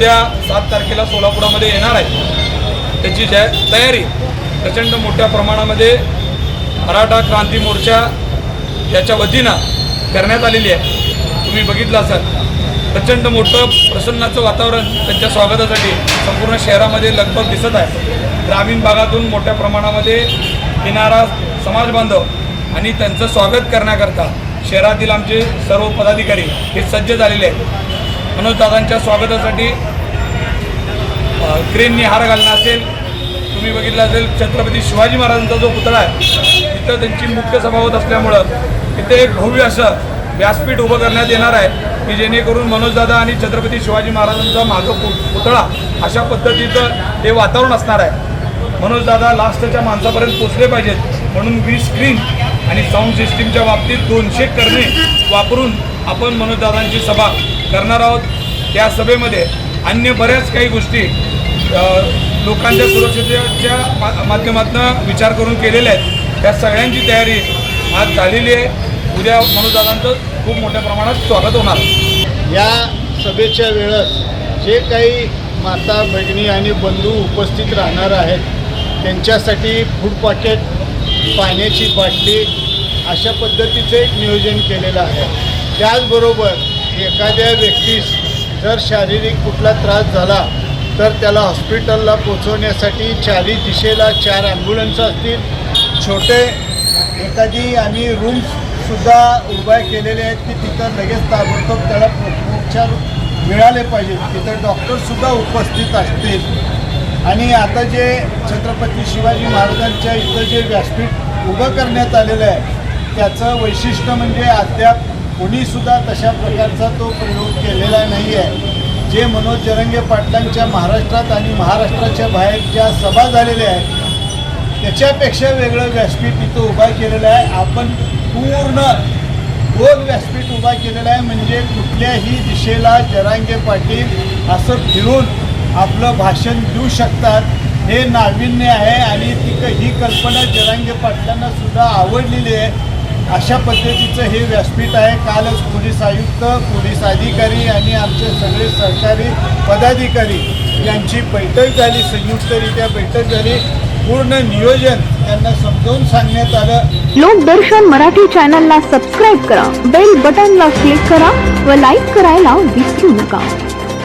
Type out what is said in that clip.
उद्या सात तारखेला सोलापुरामध्ये येणार आहे. त्याची जय तयारी. प्रचंड मोठ्या प्रमाणामध्ये मराठा क्रांती मोर्चा याच्या वतीनं करण्यात आलेली आहे. तुम्ही बघितलं असाल. प्रचंड मोठं प्रसन्नाचं वातावरण त्यांच्या स्वागतासाठी संपूर्ण शहरामध्ये लगभग दिसत आहे. ग्रामीण भागातून मोठ्या प्रमाणामध्ये येणारा समाज बांधव आणि त्यांचं स्वागत करण्याकरता शहरातील आमचे सर्व पदाधिकारी हे सज्ज झालेले आहेत. मनोजदादांच्या स्वागतासाठी क्रेननी हार घालणं असेल तुम्ही बघितलं असेल छत्रपती शिवाजी महाराजांचा जो पुतळा आहे तिथं त्यांची मुख्य सभा होत असल्यामुळं तिथे एक भव्य असं व्यासपीठ उभं करण्यात येणार आहे की जेणेकरून मनोजदादा आणि छत्रपती शिवाजी महाराजांचा मागं पु पुतळा अशा पद्धतीचं हे वातावरण असणार आहे. मनोजदादा लास्टच्या माणसापर्यंत पोचले पाहिजेत म्हणून वीज स्क्रीन आणि साऊंड सिस्टीमच्या बाबतीत दोनशे करणे वापरून आपण मनोजदादांची सभा करणार आहोत. त्या सभेमध्ये अन्य बऱ्याच काही गोष्टी लोकांच्या सुरक्षिततेच्या मा माध्यमातून विचार करून केलेल्या आहेत. त्या सगळ्यांची तयारी आज झालेली आहे. उद्या मनोजदादांचं खूप मोठ्या प्रमाणात स्वागत होणार या सभेच्या वेळेस जे काही माता भगिनी आणि बंधू उपस्थित राहणार आहेत त्यांच्यासाठी फूड पॉकेट पाण्याची बाटली अशा पद्धतीचं एक नियोजन केलेलं आहे. त्याचबरोबर एखाद्या व्यक्तीस जर शारीरिक कुठला त्रास झाला तर त्याला हॉस्पिटलला पोचवण्यासाठी चारी दिशेला चार ॲम्ब्युलन्स असतील. छोटे एखादी आम्ही रूम्ससुद्धा उभ्या केलेले आहेत की तिथं लगेच ताबडतोब त्याला उपचार मिळाले पाहिजेत. तिथं डॉक्टरसुद्धा उपस्थित असतील. आणि आता जे छत्रपती शिवाजी महाराजांच्या इथं जे व्यासपीठ उभं करण्यात आलेलं आहे त्याचं वैशिष्ट्य म्हणजे अद्याप कोणीसुद्धा तशा प्रकारचा तो प्रयोग केलेला नाही आहे जे मनोज जरंगे पाटलांच्या महाराष्ट्रात आणि महाराष्ट्राच्या बाहेर ज्या सभा झालेल्या आहेत त्याच्यापेक्षा वेगळं व्यासपीठ इथं उभा केलेलं आहे. आपण पूर्ण दोन व्यासपीठ उभा केलेला आहे. म्हणजे कुठल्याही दिशेला जरांगे पाटील असं फिरून आपलं भाषण देऊ शकतात हे नाविन्य आहे. आणि ती ही कल्पना जरांगे पाटलांना सुद्धा आवडलेली आहे. अशा पद्धतीचं हे व्यासपीठ आहे. कालच पोलीस आयुक्त पोलीस अधिकारी आणि आमचे सगळे सरकारी पदाधिकारी यांची बैठक झाली. संयुक्तरित्या बैठक झाली. पूर्ण नियोजन त्यांना समजावून सांगण्यात आलं. लोकदर्शन मराठी चॅनलला सबस्क्राईब करा. बेल बटनला क्लिक करा व लाईक करायला विसरू नका.